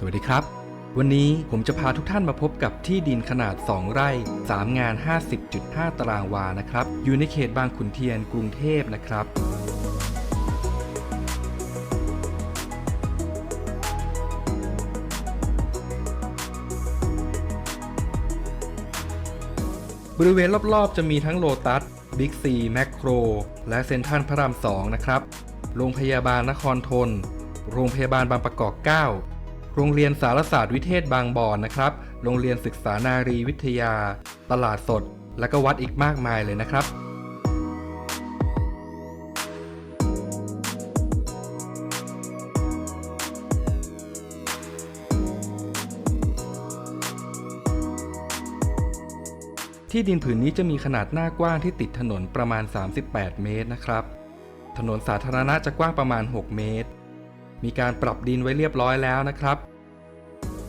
สวัสดีครับ วันนี้ผมจะพาทุกท่านมาพบกับที่ดินขนาด 2 ไร่ 3 งาน 50.5 ตารางวานะครับ อยู่ในเขตบางขุนเทียนกรุงเทพนะครับบริเวณรอบๆ จะมีทั้งโลตัส บิ๊กซี แมคโคร และเซ็นทรัลพระราม 2 นะครับ โรงพยาบาลนครทน โรงพยาบาลบางประกอบ 9 โรงเรียนสารศาสตร์วิเทศบางบอนนะครับ โรงเรียนศึกษานารีวิทยา ตลาดสด และก็วัดอีกมากมายเลยนะครับที่ดินผืนนี้จะมีขนาดหน้ากว้างที่ติดถนนประมาณ 38 เมตรนะครับ ถนนสาธารณะจะกว้างประมาณ 6 เมตร มีการปรับดินไว้เรียบร้อยแล้วนะครับ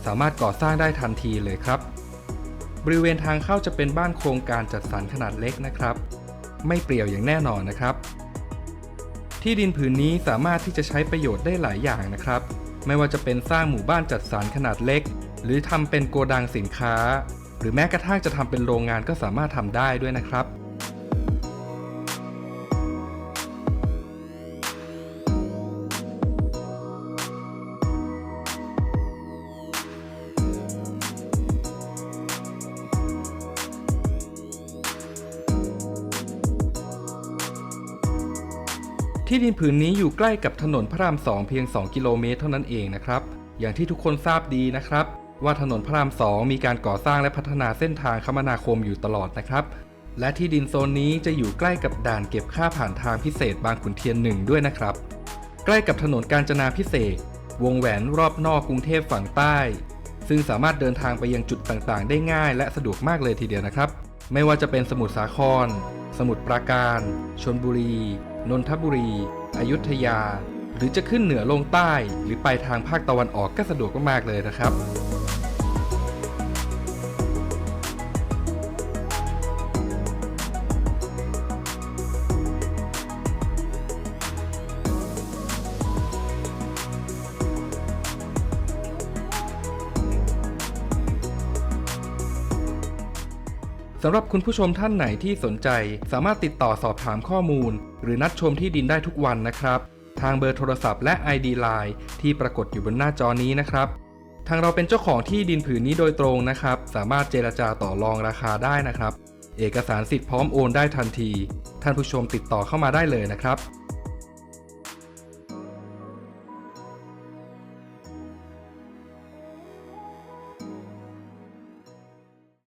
สามารถก่อสร้างได้ทันทีเลยครับ บริเวณทางเข้าจะเป็นบ้านโครงการจัดสรรขนาดเล็กนะครับ ไม่เปรี่ยวอย่างแน่นอนนะครับ ที่ดินผืนนี้สามารถที่จะใช้ประโยชน์ได้หลายอย่างนะครับ ไม่ว่าจะเป็นสร้างหมู่บ้านจัดสรรขนาดเล็ก หรือทำเป็นโกดังสินค้า หรือแม้กระทั่งจะทำเป็นโรงงานก็สามารถทำได้ด้วยนะครับ ที่ดินผืนนี้อยู่ใกล้กับถนนพระรามสองเพียง 2 กิโลเมตรเท่านั้นเองนะครับ อย่างที่ทุกคนทราบดีนะครับ ว่าถนนพระรามสองมีการก่อสร้างและพัฒนาเส้นทางคมนาคมอยู่ตลอดนะครับ และที่ดินโซนนี้จะอยู่ใกล้กับด่านเก็บค่าผ่านทางพิเศษบางขุนเทียนหนึ่งด้วยนะครับ ใกล้กับถนนกาญจนาพิเศษ วงแหวนรอบนอกกรุงเทพฝั่งใต้ ซึ่งสามารถเดินทางไปยังจุดต่างๆ ได้ง่าย และสะดวกมากเลยทีเดียวนะครับ ไม่ว่าจะเป็นสมุทรสาคร สมุทรปราการชนบุรี นนทบุรี อยุธยา หรือจะขึ้นเหนือลงใต้ หรือไปทางภาคตะวันออกก็สะดวกมากๆเลยนะครับ สำหรับคุณผู้ชมท่านไหนที่สนใจ สามารถติดต่อสอบถามข้อมูล หรือนัดชมที่ดินได้ทุกวันนะครับ ทางเบอร์โทรศัพท์และ ID Line ที่ปรากฏอยู่บนหน้าจอนี้นะครับ ทางเราเป็นเจ้าของที่ดินผืนนี้โดยตรงนะครับ สามารถเจรจาต่อรองราคาได้นะครับ เอกสารสิทธิ์พร้อมโอนได้ทันที ท่านผู้ชมติดต่อเข้ามาได้เลยนะครับ